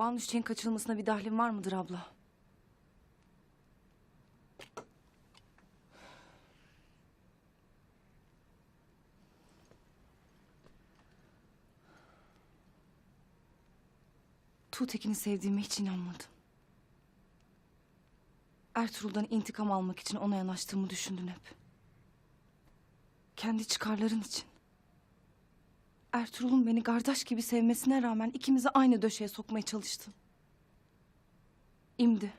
Banu Çiçek'in kaçırılmasına bir dahlin var mıdır abla? Tuğtekin'i sevdiğime hiç inanmadım. Ertuğrul'dan intikam almak için ona yanaştığımı düşündün hep. Kendi çıkarların için. Ertuğrul'un beni kardeş gibi sevmesine rağmen ikimizi aynı döşeye sokmaya çalıştın. İmdi.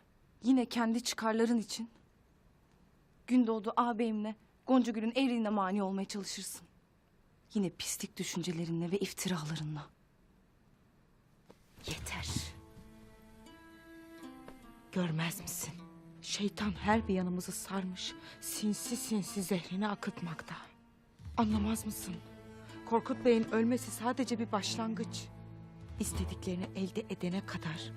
Yine kendi çıkarların için. Gündoğdu ağabeyimle Gonca Gül'ün evliliğine mani olmaya çalışırsın. Yine pislik düşüncelerinle ve iftiralarınla. Yeter. Görmez misin? Şeytan her bir yanımızı sarmış. Sinsi sinsi zehrini akıtmakta. Anlamaz mısın? Korkut Bey'in ölmesi sadece bir başlangıç. İstediklerini elde edene kadar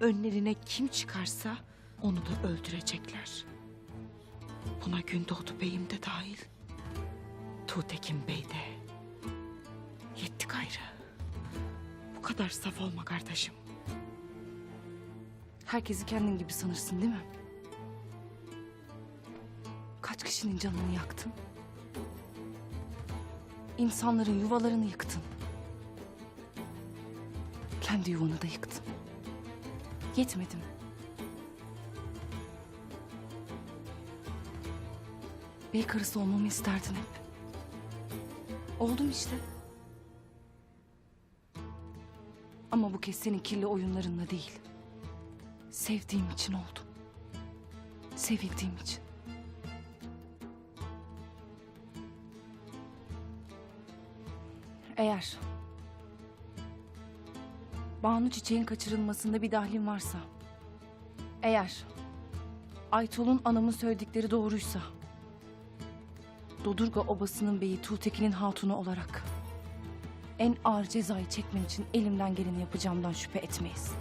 önlerine kim çıkarsa onu da öldürecekler. Buna Gündoğdu Bey'im de dahil. Tuğtekin Bey de. Yetti gayrı. Bu kadar saf olma kardeşim. Herkesi kendin gibi sanırsın değil mi? Kaç kişinin canını yaktın? İnsanların yuvalarını yıktın. Kendi yuvanı da yıktın. Yetmedi mi? Bey karısı olmamı isterdin hep. Oldum işte. Ama bu kez senin kirli oyunlarınla değil. Sevdiğim için oldu. Sevildiğim için. Eğer Banu Çiçek'in kaçırılmasında bir dahlin varsa, eğer Aytol'un anamın söyledikleri doğruysa, Dodurga obasının beyi Tuğtekin'in hatunu olarak en ağır cezayı çekmen için elimden geleni yapacağımdan şüphe etmeyiz.